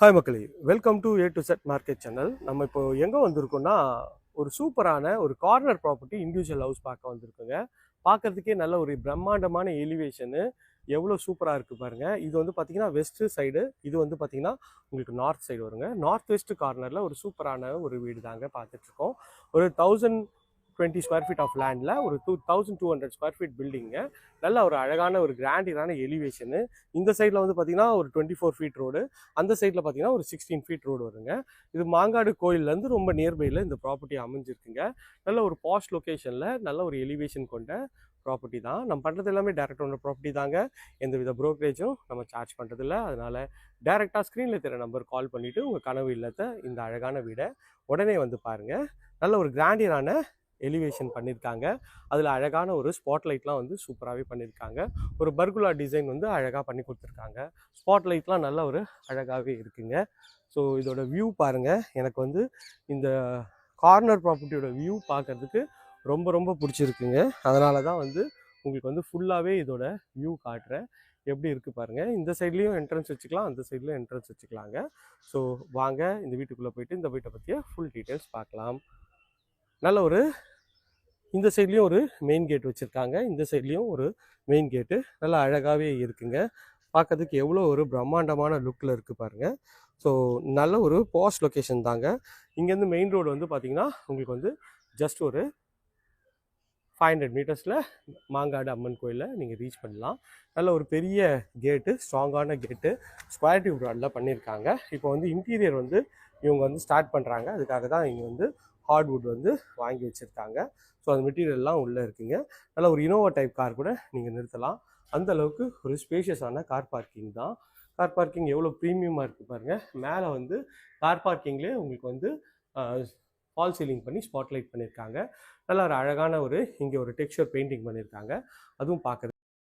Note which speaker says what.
Speaker 1: Hi மக்களே. Welcome to A to Z market channel நம்ம இப்போ எங்கே வந்திருக்கோம்னா ஒரு சூப்பரான ஒரு கார்னர் ப்ராப்பர்ட்டி இண்டிவிஜுவல் ஹவுஸ் பார்க்க வந்திருக்கோங்க. பார்க்கறதுக்கே நல்ல ஒரு பிரம்மாண்டமான எலிவேஷனு எவ்வளோ சூப்பராக இருக்குது பாருங்கள் இது வந்து பார்த்தீங்கன்னா வெஸ்ட் சைடு இது வந்து பார்த்தீங்கன்னா உங்களுக்கு நார்த் சைடு வருங்க. நார்த் வெஸ்ட் கார்னரில் ஒரு சூப்பரான ஒரு வீடு தாங்க பார்த்துட்ருக்கோம் ஒரு thousand twenty square feet of லேண்டில் ஒரு two thousand two hundred square feet building நல்ல ஒரு அழகான ஒரு கிராண்டியரான எலிவேஷனு இந்த சைடில் வந்து பார்த்தீங்கன்னா ஒரு டுவெண்ட்டி ஃபோர் ஃபீட் ரோடு அந்த சைடில் பார்த்தீங்கன்னா ஒரு சிக்ஸ்டீன் ஃபீட் ரோடு வருங்க. இது மாங்காடு கோயிலேருந்து ரொம்ப நியர்பையில் இந்த ப்ராப்பர்ட்டி அமைஞ்சிருக்குங்க. நல்ல ஒரு பாஸ்ட் லொக்கேஷனில் நல்ல ஒரு எலிவேஷன் கொண்ட ப்ராப்பர்ட்டி தான். நம்ம பண்ணுறது எல்லாமே டேரக்ட் ஓனர் ப்ராப்பர்ட்டி தாங்க. எந்த வித ப்ரோக்கரேஜும் நம்ம சார்ஜ் பண்ணுறதில்ல அதனால் டேரெக்டாக ஸ்க்ரீனில் தெரிய நம்பர் கால் பண்ணிவிட்டு உங்கள் கனவு இல்லத்தை இந்த அழகான வீடை உடனே வந்து பாருங்கள் நல்ல ஒரு கிராண்டியரான எலிவேஷன் பண்ணியிருக்காங்க அதில் அழகான ஒரு ஸ்பாட் லைட்லாம் வந்து சூப்பராகவே பண்ணியிருக்காங்க ஒரு பர்குலா டிசைன் வந்து அழகாக பண்ணி கொடுத்துருக்காங்க. ஸ்பாட் லைட்லாம் நல்ல ஒரு அழகாகவே இருக்குங்க. ஸோ இதோட வியூ பாருங்கள் எனக்கு வந்து இந்த கார்னர் ப்ராப்பர்ட்டியோட வியூ பார்க்கறதுக்கு ரொம்ப ரொம்ப பிடிச்சிருக்குங்க. அதனால தான் வந்து உங்களுக்கு வந்து ஃபுல்லாகவே இதோட வியூ காட்டுறேன். எப்படி இருக்குது பாருங்கள் இந்த சைட்லேயும் என்ட்ரன்ஸ் வச்சுக்கலாம் அந்த சைட்லேயும் என்ட்ரன்ஸ் வச்சுக்கலாங்க. ஸோ வாங்க இந்த வீட்டுக்குள்ளே போயிட்டு இந்த வீட்டை பற்றிய ஃபுல் டீட்டெயில்ஸ் பார்க்கலாம். நல்ல ஒரு இந்த சைட்லேயும் ஒரு மெயின் கேட் வச்சுருக்காங்க. இந்த சைட்லேயும் ஒரு மெயின் கேட்டு நல்லா அழகாகவே இருக்குங்க. பார்க்கறதுக்கு எவ்வளோ ஒரு பிரம்மாண்டமான லுக்கில் இருக்குது பாருங்கள் ஸோ நல்ல ஒரு பாஸ்ட் லொக்கேஷன் தாங்க. இங்கேருந்து மெயின் ரோடு வந்து பார்த்திங்கன்னா உங்களுக்கு வந்து ஜஸ்ட் ஒரு ஃபைவ் ஹண்ட்ரட் மீட்டர்ஸில் மாங்காடு அம்மன் கோயிலில் நீங்கள் ரீச் பண்ணலாம். நல்ல ஒரு பெரிய கேட்டு ஸ்ட்ராங்கான கேட்டு ஸ்கொயர் டியூப் ராடில் பண்ணியிருக்காங்க இப்போ வந்து இன்டீரியர் வந்து இவங்க வந்து ஸ்டார்ட் பண்ணுறாங்க அதுக்காக தான் இங்கே வந்து ஹார்ட்வுட் வந்து வாங்கி வச்சுருக்காங்க. ஸோ அந்த மெட்டீரியல்லாம் உள்ளே இருக்குங்க. நல்ல ஒரு இனோவா டைப் கார் கூட நீங்கள் நிறுத்தலாம். அந்த அளவுக்கு ஒரு ஸ்பேஷியஸான கார் பார்க்கிங் தான். கார் பார்க்கிங் எவ்வளோ ப்ரீமியமாக இருக்குது பாருங்கள் மேலே வந்து கார் பார்க்கிங்லேயே உங்களுக்கு வந்து ஃபால் சீலிங் பண்ணி ஸ்பாட்லைட் பண்ணியிருக்காங்க நல்லா ஒரு அழகான ஒரு இங்கே ஒரு டெக்ஸ்சர் பெயிண்டிங் பண்ணியிருக்காங்க அதுவும் பார்க்குறது